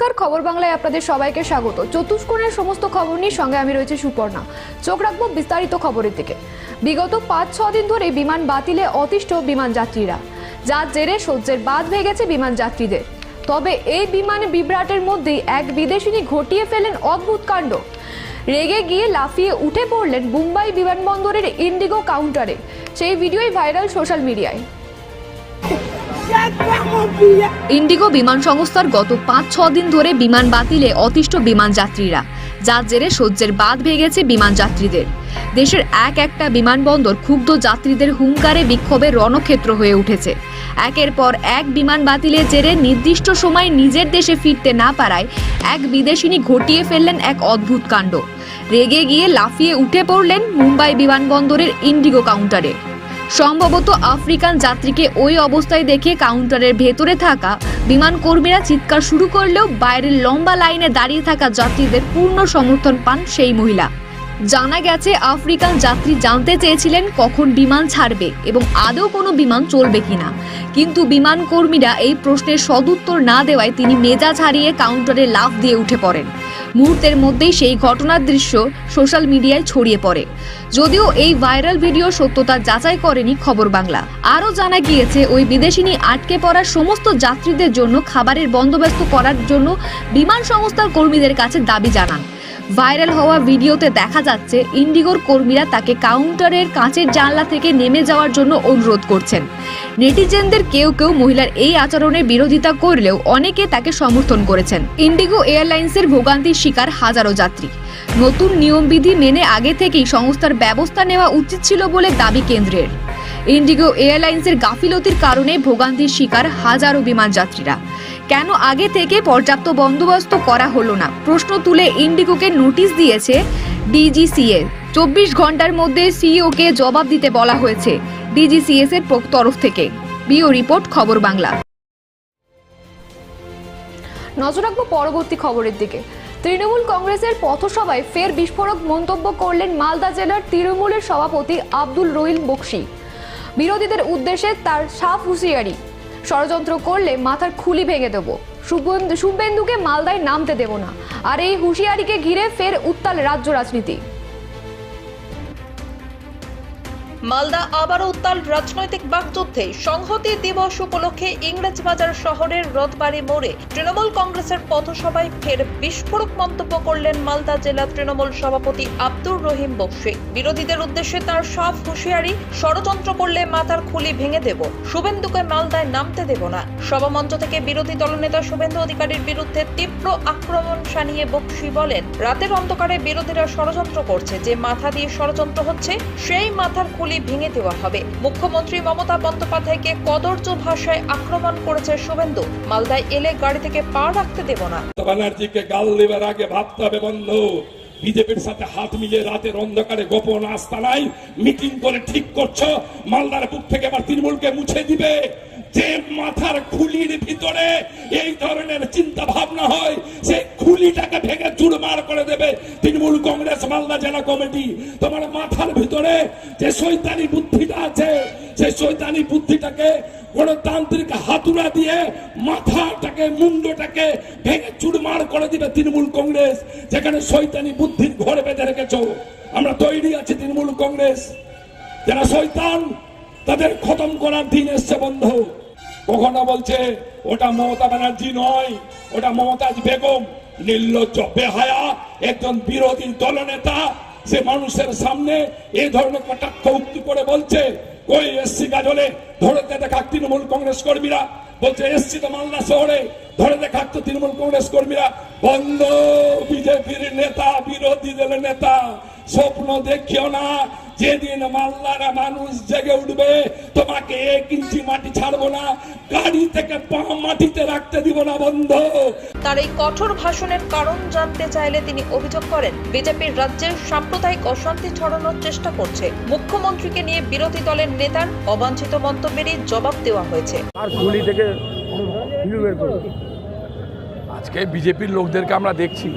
নমস্কার, খবর বাংলায় আপনাদের সবাইকে স্বাগত। চতুষ্কোণের সমস্ত খবর নিয়ে সঙ্গে আমি রয়েছে সুপর্ণা। চোখ রাখব বিস্তারিত খবরের দিকে। বিগত পাঁচ, ছ দিন ধরে বিমান বাতিলে অতিষ্ঠ বিমান যাত্রীরা। যার জেরে সহ্যের বাদ ভেঙেছে বিমান যাত্রীদের। তবে এই বিমানে বিভ্রাটের মধ্যেই এক বিদেশিনী ঘটিয়ে ফেলেন অদ্ভুত কাণ্ড। রেগে গিয়ে লাফিয়ে উঠে পড়লেন মুম্বাই বিমানবন্দরের ইন্ডিগো কাউন্টারে। সেই ভিডিওই ভাইরাল সোশ্যাল মিডিয়ায়। ইন্ডিগো বিমান সংস্থার গত পাঁচ, ছ দিন ধরে বিমান বাতিলে অতিষ্ঠ বিমান যাত্রীরা। যার জেরে সহ্যের বাদ ভেঙেছে বিমান যাত্রীদের। দেশের এক একটা বিমানবন্দর ক্ষুব্ধ যাত্রীদের হুঙ্কারে বিক্ষোভে রণক্ষেত্র হয়ে উঠেছে। একের পর এক বিমান বাতিলের জেরে নির্দিষ্ট সময় নিজের দেশে ফিরতে না পারায় এক বিদেশিনী ঘটিয়ে ফেললেন এক অদ্ভুত কাণ্ড। রেগে গিয়ে লাফিয়ে উঠে পড়লেন মুম্বাই বিমানবন্দরের ইন্ডিগো কাউন্টারে। সম্ভবত আফ্রিকান যাত্রীকে ওই অবস্থায় দেখে কাউন্টারের ভেতরে থাকা বিমান কর্মীরা চিৎকার শুরু করলেও বাইরের লম্বা লাইনে দাঁড়িয়ে থাকা যাত্রীদের পূর্ণ সমর্থন পান সেই মহিলা। জানা গেছে, আফ্রিকান যাত্রী জানতে চেয়েছিলেন কখন বিমান ছাড়বে এবং আদৌ কোনো বিমান চলবে কিনা। কিন্তু বিমান কর্মীরা এই প্রশ্নের সদুত্তর না দেওয়ায় তিনি মেজাজ হারিয়ে কাউন্টারে লাফ দিয়ে উঠে পড়েন। মুহূর্তের মধ্যেই সেই ঘটনার দৃশ্য সোশ্যাল মিডিয়ায় ছড়িয়ে পড়ে। যদিও এই ভাইরাল ভিডিও সত্যতা যাচাই করেনি খবর বাংলা। আরও জানা গিয়েছে, ওই বিদেশিনী আটকে পড়া সমস্ত যাত্রীদের জন্য খাবারের বন্দোবস্ত করার জন্য বিমান সংস্থার কর্মীদের কাছে দাবি জানান। ভাইরাল হওয়া ভিডিওতে দেখা যাচ্ছে ইন্ডিগোর কর্মীরা তাকে কাউন্টারের কাঁচের জানলা থেকে নেমে যাওয়ার জন্য অনুরোধ করছেন। নেটিজেনদের কেউ কেউ মহিলার এই আচরণের বিরোধিতা করলেও অনেকে তাকে সমর্থন করেছেন। ইন্ডিগো এয়ারলাইন্সের ভোগান্তির শিকার হাজারো যাত্রী। নতুন নিয়মবিধি মেনে আগে থেকেই সংস্থার ব্যবস্থা নেওয়া উচিত ছিল বলে দাবি কেন্দ্রের। ইন্ডিগো এয়ারলাইন্সের গাফিলতির কারণে ভোগান্তির শিকার হাজারো বিমান যাত্রীরা। কেন আগে থেকে পর্যাপ্ত বন্দোবস্ত করা হলো না? প্রশ্ন তুলে ইন্ডিগোকে নোটিশ দিয়েছে ডিজিসিএ। চব্বিশ ঘণ্টার মধ্যে সিইওকে জবাব দিতে বলা হয়েছে ডিজিসিএস এর তরফ থেকে। বিও রিপোর্ট, খবর বাংলা। নজর রাখব পরবর্তী খবরের দিকে। তৃণমূল কংগ্রেসের পথসভায় ফের বিস্ফোরক মন্তব্য করলেন মালদা জেলার তৃণমূলের সভাপতি আব্দুল রহিম বক্সি। বিরোধীদের উদ্দেশ্যে তার সাফ হুঁশিয়ারি। ষড়যন্ত্র করলে মাথার খুলি ভেঙে দেবো। শুভেন্দু শুভেন্দুকে মালদায় নামতে দেব না। আর এই হুঁশিয়ারিকে ঘিরে ফের উত্তাল রাজ্য রাজনীতি। মালদা আবারও উত্তাল রাজনৈতিক বাকযুদ্ধে সংহতি দিবস উপলক্ষে ইংরেজবাজার শহরের রথবাড়ি মোড়ে তৃণমূল কংগ্রেসের পথসভায় ফের বিস্ফোরক মন্তব্য করলেন মালদা জেলা তৃণমূল সভাপতি আব্দুর রহিম বক্সি। বিরোধীদের উদ্দেশ্যে তার সব হুঁশিয়ারি, ষড়যন্ত্র করলে মাথার খুলি ভেঙে দেব। শুভেন্দুকে মালদায় নামতে দেব না। সভামঞ্চ থেকে বিরোধী দলনেতা শুভেন্দু অধিকারীর বিরুদ্ধে তীব্র আক্রমণ শানিয়ে বক্সি বলেন, রাতের অন্ধকারে বিরোধীরা ষড়যন্ত্র করছে, যে মাথা দিয়ে ষড়যন্ত্র হচ্ছে, সেই মাথার খুলি ভেঙে দেওয়া হবে। মুখ্যমন্ত্রী মমতা বন্দ্যোপাধ্যায়কে কদর্য ভাষায় আক্রমণ করেছে শুভেন্দু। মালদায় এলে গাড়ি থেকে পা রাখতে দেব না। গাল দেবার আগে ভাবতে হবে, বন্ধু। বিজেপির সাথে হাত মিলিয়ে রাতের অন্ধকারে গোপন আস্তানায় মিটিং করে ঠিক করছ, মালদার বুক থেকে আবার তৃণমূলকে মুছে দিবে। যে মাথার খুলির ভিতরে এই ধরনের চিন্তা ভাবনা হয় সেই খুলিটাকে ভেঙে চুরমার করে দেবে। তৃণমূল কংগ্রেস, মালদা জেলা কমিটি, তোমার মাথার ভিতরে যে শৈতানি বুদ্ধিটা আছে সেই শৈতানি বুদ্ধিটাকে গণতান্ত্রিক হাতুড়া দিয়ে মাথাটাকে, মুন্ডটাকে ভেঙে চুরমার করে দিবে তৃণমূল কংগ্রেস, যেখানে শৈতানি বুদ্ধির ঘর বেঁধে রেখেছ। আমরা তৈরি আছি তৃণমূল কংগ্রেস। যারা শৈতান তাদের খতম করার দিন এসছে বন্ধ। কখনো বলছে, ওটা মমতা ব্যানার্জি নয়, ওটা মমতাজ বেগম। নির্লজ্জ, বেহায়া, একজন বিরোধী দলনেতা, সে মানুষের সামনে এই ধরনের কটাক্ষ উক্তি করে বলছে কই এসছি গাজলে ধরে দেখাক তৃণমূল কংগ্রেস কর্মীরা। বলছে, এসছি তো মালদা শহরে। ধরে দেখাচ্ছে তৃণমূল কংগ্রেস কর্মীরা। বন্ধ বিজেপির নেতা বিরোধী দলের নেতা। স্বপ্ন দেখিও না। যেদিন মাল্লারা মানুষ জেগে উঠবে তোমাকে এক ইঞ্চি মাটি ছাড়বো না গাড়ি থেকে পা মাটিতে রাখতে দিব না বন্ধ। তার এই কঠোর ভাষণের কারণ জানতে চাইলে তিনি অভিযোগ করেন বিজেপির রাজ্যে সাম্প্রদায়িক অশান্তি ছড়ানোর চেষ্টা করছে। মুখ্যমন্ত্রীকে নিয়ে বিরোধী দলের নেতার অবাঞ্ছিত মন্তব্যেরই জবাব দেওয়া হয়েছে। আর গুলি থেকে আজকে বিজেপির লোকদেরকে আমরা দেখছি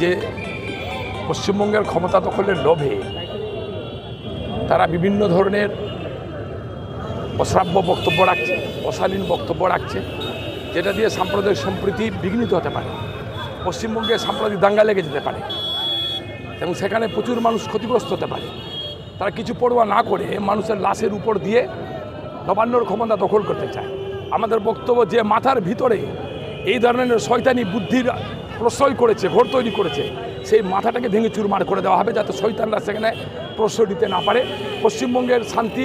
যে পশ্চিমবঙ্গের ক্ষমতা দখলের লোভে তারা বিভিন্ন ধরনের অশ্রাব্য বক্তব্য রাখছে, অশালীন বক্তব্য রাখছে, যেটা দিয়ে সাম্প্রদায়িক সম্প্রীতি বিঘ্নিত হতে পারে। পশ্চিমবঙ্গে সাম্প্রদায়িক দাঙ্গা লেগে যেতে পারে এবং সেখানে প্রচুর মানুষ ক্ষতিগ্রস্ত হতে পারে। তারা কিছু পড়ুয়া না করে মানুষের লাশের উপর দিয়ে নবান্নর ক্ষমতা দখল করতে চায়। আমাদের বক্তব্য যে মাথার ভিতরে এই ধরনের শয়তানি বুদ্ধির প্রশ্রয় করেছে, ঘর তৈরি করেছে সেই মাথাটাকে ভেঙে চুরমার করে দেওয়া হবে যাতে শৈতানরা সেখানে প্রশ্রয় দিতে না পারে। পশ্চিমবঙ্গের শান্তি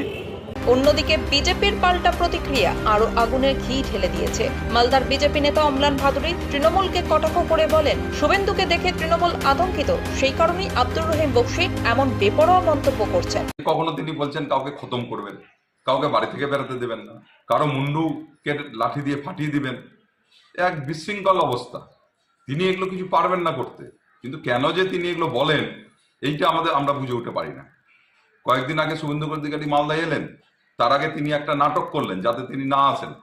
অন্যদিকে বিজেপির পাল্টা প্রতিক্রিয়া আরও আগুনের ঘি ঢেলে দিয়েছে। মালদার বিজেপি নেতা অমলান ভাদুরী তৃণমূলকে কটাক্ষ করে বলেন শুভেন্দুকে দেখে তৃণমূল আতঙ্কিত। সেই কারণেই আব্দুর রহিম বক্সি এমন বেপরোয়া মন্তব্য করছেন। কখনো তিনি বলছেন কাউকে খতম করবেন কাউকে বাড়ি থেকে বেরোতে দেবেন না কারও মুন্ডুকে লাঠি দিয়ে ফাটিয়ে দিবেন। এক বিশৃঙ্খল অবস্থা। তিনি এগুলো কিছু পারবেন না করতে। কিন্তু কেন যে তিনি এগুলো বলেন, এইটা আমাদের, আমরা বুঝে উঠতে পারি না। কয়েকদিন আগে শুভেন্দু অধিকারী মালদায় এলেন, তার আগে তিনি একটা নাটক করলেন যাতে তিনি না আসেন।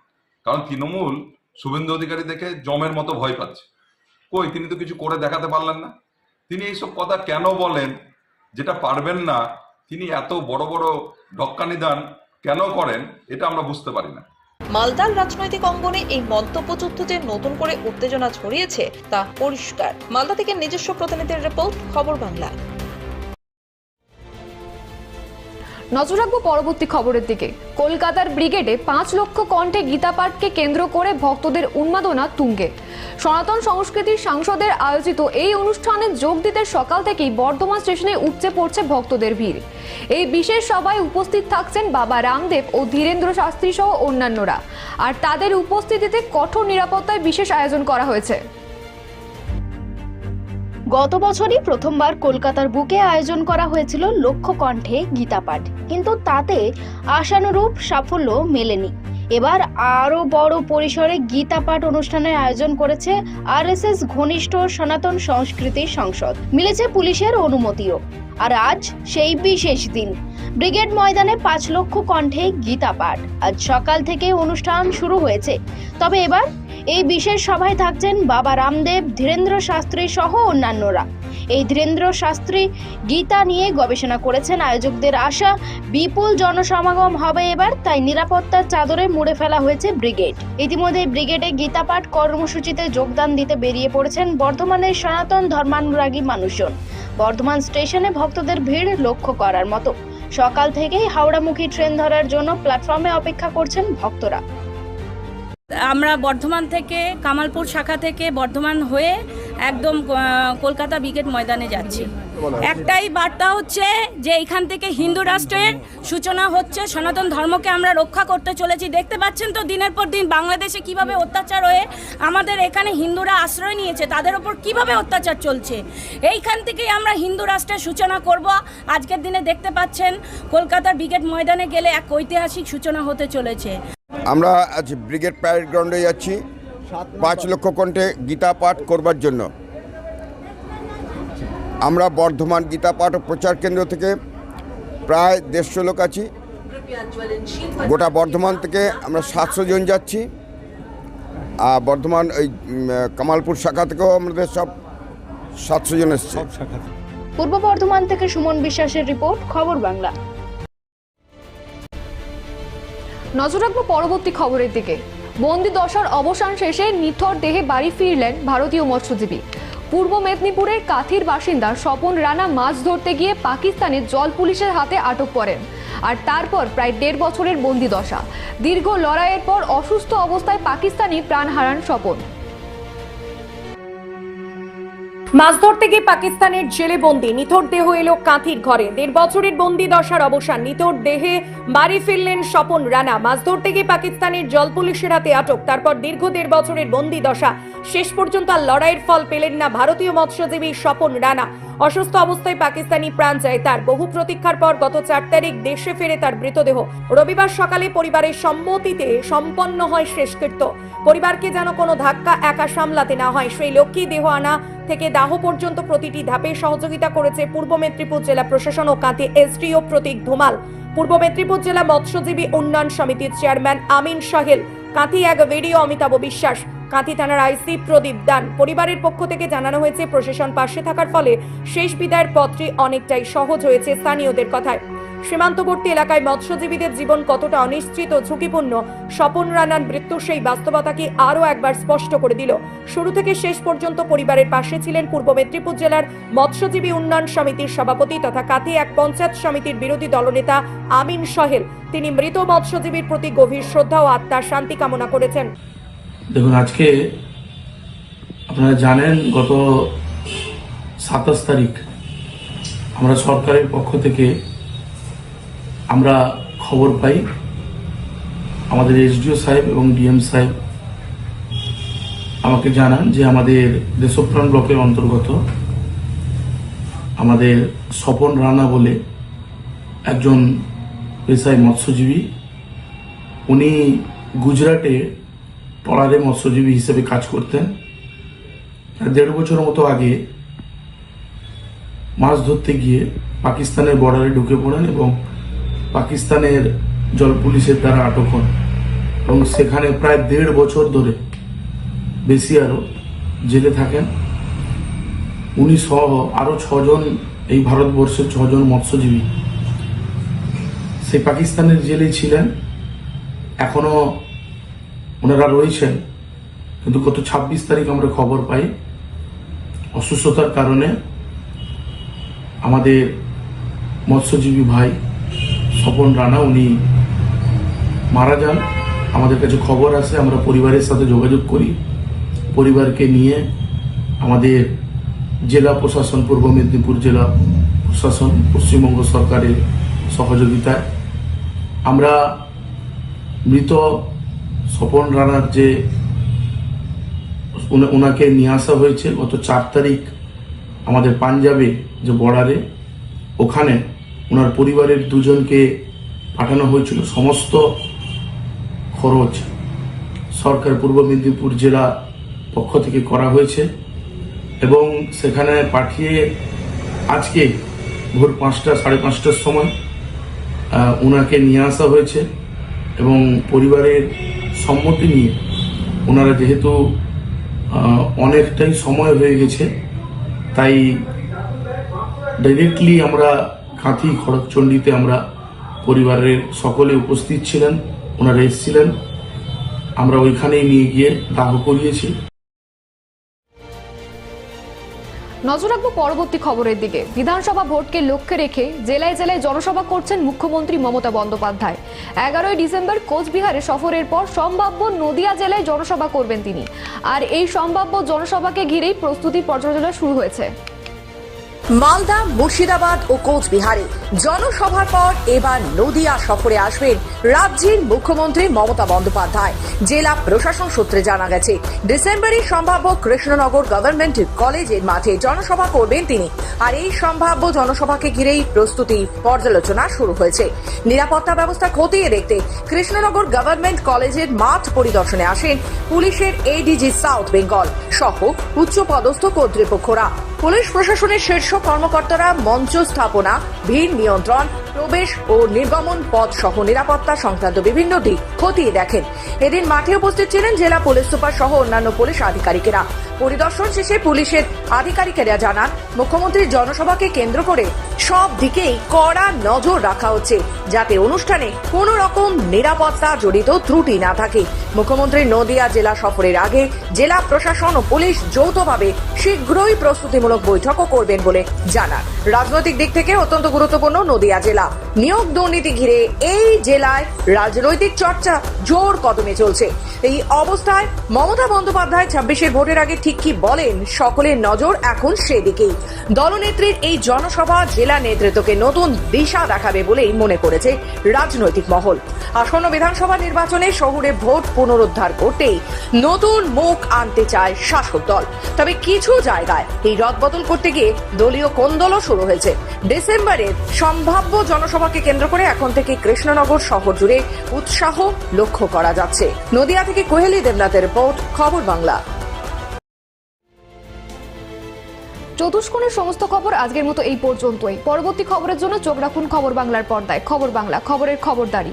কারণ তৃণমূল শুভেন্দু অধিকারী দেখে জমের মতো ভয় পাচ্ছে। কই, তিনি তো কিছু করে দেখাতে পারলেন না। তিনি এইসব কথা কেন বলেন, যেটা পারবেন না, তিনি এত বড় বড় ঢক্কানি দান কেন করেন, এটা আমরা বুঝতে পারি না। মালদার রাজনৈতিক অঙ্গনে এই মন্তব্য যুদ্ধ যে নতুন করে উত্তেজনা ছড়িয়েছে তা পরিষ্কার। মালদা থেকে নিজস্ব প্রতিনিধির রিপোর্ট, খবর বাংলা নজর রাখব পরবর্তী খবরের দিকে। কলকাতার ব্রিগেডে পাঁচ লক্ষ কণ্ঠে গীতাপাঠকে কেন্দ্র করে ভক্তদের উন্মাদনা তুঙ্গে। সনাতন সংস্কৃতির সাংসদের আয়োজিত এই অনুষ্ঠানে যোগ দিতে সকাল থেকেই বর্ধমান স্টেশনে উপচে পড়ছে ভক্তদের ভিড়। এই বিশেষ সভায় উপস্থিত থাকছেন বাবা রামদেব ও ধীরেন্দ্র শাস্ত্রী সহ অন্যান্যরা। আর তাদের উপস্থিতিতে কঠোর নিরাপত্তায় বিশেষ আয়োজন করা হয়েছে। গত বছরই প্রথমবার কলকাতার বুকে আয়োজন করা হয়েছিল লক্ষ্য কণ্ঠে গীতাপাঠ। কিন্তু তাতে আশানুরূপ সাফল্য মেলেনি। এবার আরও বড় পরিসরে গীতাপাঠ অনুষ্ঠানের আয়োজন করেছে আরএসএস ঘনিষ্ঠ সনাতন সংস্কৃতি সংসদ। মিলেছে পুলিশের অনুমতিও। আর আজ সেই বিশেষ দিন। ব্রিগেড ময়দানে পাঁচ লক্ষ কণ্ঠে গীতাপাঠ। আজ সকাল থেকে অনুষ্ঠান শুরু হয়েছে। তবে এবার এই বিশেষ সভায় থাকছেন বাবা রামদেব, ধীরেন্দ্র শাস্ত্রী সহ অন্যান্যরা। এই ধীরেন্দ্র শাস্ত্রী গীতা নিয়ে গবেষণা করেছেন আয়োজকদের আশা, বিপুল জনসমাগম হবে এবার, তাই নিরাপত্তার চাদরে মুড়ে ফেলা হয়েছে ব্রিগেড। ইতিমধ্যে ব্রিগেডে গীতাপাঠ কর্মসূচিতে যোগদান দিতে বেরিয়ে পড়েছেন বর্ধমানের সনাতন ধর্মানুরাগী মানুষজন। বর্ধমান স্টেশনে ভক্তদের ভিড় লক্ষ্য করার মতো। সকাল থেকেই হাওড়ামুখী ট্রেন ধরার জন্য প্ল্যাটফর্মে অপেক্ষা করছেন ভক্তরা। আমরা বর্ধমান থেকে, কামালপুর শাখা থেকে বর্ধমান হয়ে একদম কলকাতা ব্রিগেড ময়দানে যাচ্ছি। একটাই বার্তা হচ্ছে যে এখান থেকে হিন্দু রাষ্ট্রের সূচনা হচ্ছে, সনাতন ধর্মকে আমরা রক্ষা করতে চলেছি। দেখতে পাচ্ছেন তো দিনের পর দিন বাংলাদেশে কীভাবে অত্যাচার হয়ে আমাদের এখানে হিন্দুরা আশ্রয় নিয়েছে, তাদের ওপর কীভাবে অত্যাচার চলছে? এইখান থেকেই আমরা হিন্দু রাষ্ট্রের সূচনা করব। আজকের দিনে দেখতে পাচ্ছেন, কলকাতার ব্রিগেড ময়দানে গেলে এক ঐতিহাসিক সূচনা হতে চলেছে। আমরা আজ ব্রিগেড প্যারেড গ্রাউন্ডে যাচ্ছি। পাঁচ লক্ষ কণ্ঠে গীতা পাঠ করবার জন্য। আমরা বর্ধমান গীতা পাঠ ও প্রচার কেন্দ্র থেকে প্রায় দেড়শো লোক আছি। গোটা বর্ধমান থেকে আমরা সাতশো জন যাচ্ছি। আর বর্ধমান ওই কামালপুর শাখা থেকেও আমাদের সব সাতশো জন এসছে। পূর্ব বর্ধমান থেকে সুমন বিশ্বাসের রিপোর্ট খবর বাংলা। নজর রাখব পরবর্তী খবরের দিকে। বন্দি দশার অবসান শেষে নিথর দেহে বাড়ি ফিরলেন ভারতীয় মৎস্যজীবী। পূর্ব মেদিনীপুরের কাথির বাসিন্দা স্বপন রানা মাছ ধরতে গিয়ে পাকিস্তানে জল পুলিশের হাতে আটক করেন। আর তারপর প্রায় দেড় বছরের বন্দি দশা। দীর্ঘ লড়াইয়ের পর অসুস্থ অবস্থায় পাকিস্তানি প্রাণ হারান স্বপন। মাছ ধরতে গিয়ে পাকিস্তানের জেলে বন্দি। নিথর দেহ এলো কাঁথির ঘরে। দেড় বছরের বন্দি দশার অবসান। নিথর দেহে বাড়ি ফিরলেন স্বপন রানা। মাছ ধরতে গিয়ে পাকিস্তানের জল পুলিশের হাতে আটক। তারপর দীর্ঘ দেড় বছরের বন্দি দশা। শেষ পর্যন্ত আর লড়াইয়ের ফল পেলেন না ভারতীয় মৎস্যজীবী স্বপন রানা। অসুস্থ অবস্থায় পাকিস্তানি প্রাণ যায় তার। বহু প্রতীক্ষার পর গত চার তারিখ দেশে ফেরে তার মৃতদেহ। রবিবার সকালে পরিবারের সম্মতিতে সম্পন্ন হয় শেষকৃত্য। পরিবারকে যেন কোনো ধাক্কা একা সামলাতে না হয়, সেই লক্ষ্যেই দেহ আনা থেকে দাহ পর্যন্ত প্রতিটি ধাপে সহযোগিতা করেছে পূর্ব মেদিনীপুর জেলা প্রশাসন ও কাঁথি এসডিও প্রতীক ধুমাল। পূর্ব মেদিনীপুর জেলা মৎস্যজীবী উন্নয়ন সমিতির চেয়ারম্যান আমিন সাহেল কাঁথি এক ভিডিও অমিতাভ বিশ্বাস কাঁথি থানার আইসি প্রদীপ দান। পরিবারের পক্ষ থেকে জানানো হয়েছে, প্রশাসন পাশে থাকার ফলে শেষ বিদায়ের পথটি অনেকটাই সহজ হয়েছে স্থানীয়দের কথায়। সীমান্তবর্তী এলাকায় মৎস্যজীবীদের জীবন কতটা অনিশ্চিত ও ঝুঁকিপূর্ণ, স্বপন রানার মৃত্যু সেই বাস্তবতাকে আরও একবার স্পষ্ট করে দিল। শুরু থেকে শেষ পর্যন্ত পরিবারের পাশে ছিলেন পূর্ব মেদিনীপুর জেলার মৎস্যজীবী উন্নয়ন সমিতির সভাপতি তথা কাতি এক পঞ্চায়েত সমিতির বিরোধী দলনেতা আমিন সহেল। তিনি মৃত মৎস্যজীবীর প্রতি গভীর শ্রদ্ধা ও আত্মার শান্তি কামনা করেছেন। দেখুন, আজকে আপনারা জানেন, গত সাতাশ তারিখ আমরা সরকারের পক্ষ থেকে আমরা খবর পাই আমাদের এসডিও সাহেব এবং ডিএম সাহেব আমাকে জানান যে আমাদের দেশপ্রাণ ব্লকের অন্তর্গত আমাদের স্বপন রানা বলে একজন পেশায় মৎস্যজীবী, উনি গুজরাটে ট্রলারে মৎস্যজীবী হিসেবে কাজ করতেন। দেড় বছর মতো আগে মাছ ধরতে গিয়ে পাকিস্তানের বর্ডারে ঢুকে পড়েন এবং পাকিস্তানের জল পুলিশের দ্বারা আটক হন এবং সেখানে প্রায় দেড় বছর ধরে বেশি আরও জেলে থাকেন। উনি সহ আরও ছজন, এই ভারতবর্ষের ছজন মৎস্যজীবী সেই পাকিস্তানের জেলেই ছিলেন। এখনও ওনারা রয়েছেন, কিন্তু গত ছাব্বিশ তারিখ আমরা খবর পাই অসুস্থতার কারণে আমাদের মৎস্যজীবী ভাই স্বপন রানা, উনি মারা যান। আমাদের কাছে খবর আসে আমরা পরিবারের সাথে যোগাযোগ করি। পরিবারকে নিয়ে আমাদের জেলা প্রশাসন, পূর্ব মেদিনীপুর জেলা প্রশাসন, পশ্চিমবঙ্গ সরকারের সহযোগিতায়। আমরা মৃত স্বপন রানার যে ওনাকে নিয়ে আসা হয়েছে, গত চার তারিখ আমাদের পাঞ্জাবে যে বর্ডারে, ওখানে ওনার পরিবারের দুজনকে পাঠানো হয়েছিল। সমস্ত খরচ সরকার পূর্ব মেদিনীপুর জেলা পক্ষ থেকে করা হয়েছে এবং সেখানে পাঠিয়ে আজকে ভোর পাঁচটা, সাড়ে পাঁচটার সময় ওনাকে নিয়ে আসা হয়েছে এবং পরিবারের সম্মতি নিয়ে ওনারা যেহেতু অনেকটাই সময় হয়ে গেছে, তাই ডাইরেক্টলি আমরা কাঁথি খড়গচণ্ডীতে আমরা পরিবারের সকলে উপস্থিত ছিলেন, ওনারা এসেছিলেন। আমরা ওইখানেই নিয়ে গিয়ে দাহ করিয়েছি। নজর রাখব পরবর্তী খবরের দিকে। বিধানসভা ভোটকে লক্ষ্যে রেখে জেলায় জেলায় জনসভা করছেন মুখ্যমন্ত্রী মমতা বন্দ্যোপাধ্যায়। এগারোই ডিসেম্বর কোচবিহারে সফরের পর সম্ভাব্য নদিয়া জেলায় জনসভা করবেন তিনি। আর এই সম্ভাব্য জনসভাকে ঘিরেই প্রস্তুতি পর্যালোচনা শুরু হয়েছে। মালদা, মুর্শিদাবাদ ও কোচবিহারে। জনসভার পর এবার নদিয়া সফরে আসবেন রাজ্যের মুখ্যমন্ত্রী মমতা বন্দ্যোপাধ্যায়। জেলা প্রশাসন সূত্রে জানা গেছে ডিসেম্বরে সম্ভাব্য কৃষ্ণনগর গভর্নমেন্ট কলেজের মাঠে জনসভা করবেন তিনি। আর এই সম্ভাব্য জনসভাকে ঘিরেই প্রস্তুতি পর্যালোচনা শুরু হয়েছে। নিরাপত্তা ব্যবস্থা খতিয়ে দেখতে কৃষ্ণনগর গভর্নমেন্ট কলেজের মাঠ পরিদর্শনে আসেন পুলিশের এডিজি সাউথ বেঙ্গল সহ উচ্চপদস্থ কর্তৃপক্ষরা। পুলিশ প্রশাসনের শীর্ষ কর্মকর্তারা মঞ্চ স্থাপনা, ভিড় নিয়ন্ত্রণ, প্রবেশ ও নির্গমন পথ সহ নিরাপত্তা সংক্রান্ত বিভিন্ন দিক খতিয়ে দেখেন। এদিন মাঠে উপস্থিত ছিলেন জেলা পুলিশ সুপার সহ অন্যান্য পুলিশ আধিকারিকেরা। পরিদর্শন শেষে পুলিশের আধিকারিকেরা জানান মুখ্যমন্ত্রীর জনসভাকে কেন্দ্র করে সব দিকেই কড়া নজর রাখা হচ্ছে, যাতে অনুষ্ঠানে কোনো রকম নিরাপত্তা জড়িত ত্রুটি না থাকে। মুখ্যমন্ত্রী নদিয়া জেলা সফরের আগে জেলা প্রশাসন ও পুলিশ যৌথভাবে শীঘ্রই প্রস্তুতিমূলক বৈঠকও করবেন বলে জানান। রাজনৈতিক দিক থেকে অত্যন্ত গুরুত্বপূর্ণ নদিয়া জেলা। নিয়োগ দুর্নীতি ঘিরে এই জেলায় রাজনৈতিক চর্চা জোর কদমে চলছে। এই অবস্থায় মমতা বন্দ্যোপাধ্যায় ছাব্বিশের ভোটের আগে ঠিক কি বলেন সকলের নজর এখন সেদিকেই। দলনেত্রীর এই জনসভা জেলা নেতৃত্বকে নতুন দিশা দেখাবে বলেই মনে করেছে রাজনৈতিক মহল। আসন্ন বিধানসভা নির্বাচনে শহরে ভোট পুনরুদ্ধার করতেই নতুন মুখ আনতে চায় শাসক দল। তবে কিছু জায়গায় এই রদবদল করতে গিয়ে দলীয় কোন্দলও শুরু হয়েছে? ডিসেম্বরের সম্ভাব্য জনসভাকে কেন্দ্র করে এখন থেকে কৃষ্ণনগর শহর জুড়ে উৎসাহ লক্ষ্য করা যাচ্ছে। নদিয়া থেকে কোহেলি দেবনাথের রিপোর্ট, খবর বাংলা। চতুষ্কোণের সমস্ত খবর আজকের মতো এই পর্যন্তই। পরবর্তী খবরের জন্য চোখ রাখুন খবর বাংলার পর্দায়। খবর বাংলা, খবরের খবরদারি।